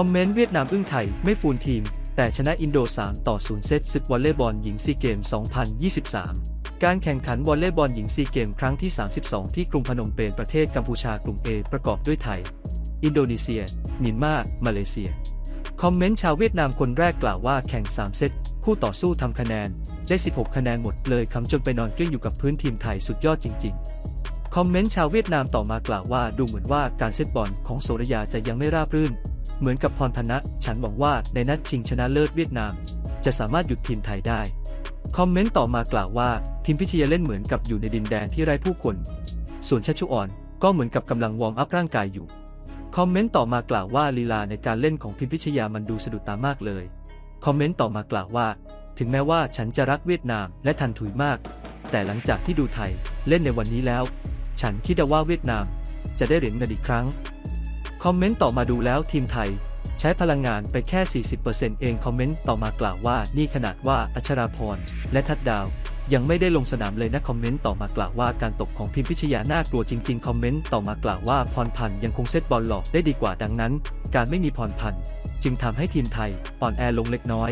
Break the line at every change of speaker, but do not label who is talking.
คอมเมนต์เวียดนามอึ้งไทย ไม่ฟูลทีม แต่ชนะอินโด 3 ต่อ 0 เซตศึกวอลเลย์บอลหญิงซีเกม 2023 การแข่งขันวอลเลย์บอลหญิงซีเกม ครั้งที่ 32 ที่กรุงพนมเปญประเทศกัมพูชากลุ่ม A ประกอบด้วยไทย อินโดนีเซียมียนมา มาเลเซีย คอมเมนต์ชาวเวียดนามคนแรกกล่าวว่าแข่ง 3 เซตคู่ต่อสู้ทำคะแนน ได้ 16 คะแนนหมดเลยคำจนไปนอนกลิ้งอยู่กับพื้นทีมไทยสุดยอดจริง ๆคอมเมนต์ชาวเวียดนามต่อมากล่าวว่าดูเหมือนว่าการเซตบอลของโสรยาจะยังไม่ราบรื่น เหมือนกับพรพนะ ฉันหวังว่าในนัดชิงชนะเลิศเวียดนาม จะสามารถหยุดทีมไทยได้ คอมเมนต์ต่อมากล่าวว่า ทีมพิชยาเล่นเหมือนกับอยู่ในดินแดนที่ไร้ผู้คน ส่วนชัชชุออนก็เหมือนกับกำลังวอร์มอัพร่างกายอยู่ คอมเมนต์ต่อมากล่าวว่าลีลาในการเล่นของพิมพิชยามันดูสะดุดตามากเลย คอมเมนต์ต่อมากล่าวว่า ถึงแม้ว่าฉันจะรักเวียดนามและทันถุยมาก แต่หลังจากที่ดูไทยเล่นในวันนี้แล้ว ฉันคิดว่าเวียดนามจะได้เหรียญเงินอีกครั้ง คอมเมนต์ต่อมาดูแล้วทีมไทย ใช้พลังงานไปแค่ 40%เองคอมเมนต์ต่อมากล่าวว่านี่ขนาดว่าอัชราพรและทัดดาว ยังไม่ได้ลงสนามเลยนะคอมเมนต์ต่อมากล่าวว่าการตกของพิมพิชยาน่ากลัวจริง ๆ คอมเมนต์ต่อมากล่าวว่าพรพันธ์ยังคงเซตบอลหลอกได้ดีกว่าดังนั้น การไม่มีพรพันธ์จึงทำให้ทีมไทยอ่อนแอลงเล็กน้อย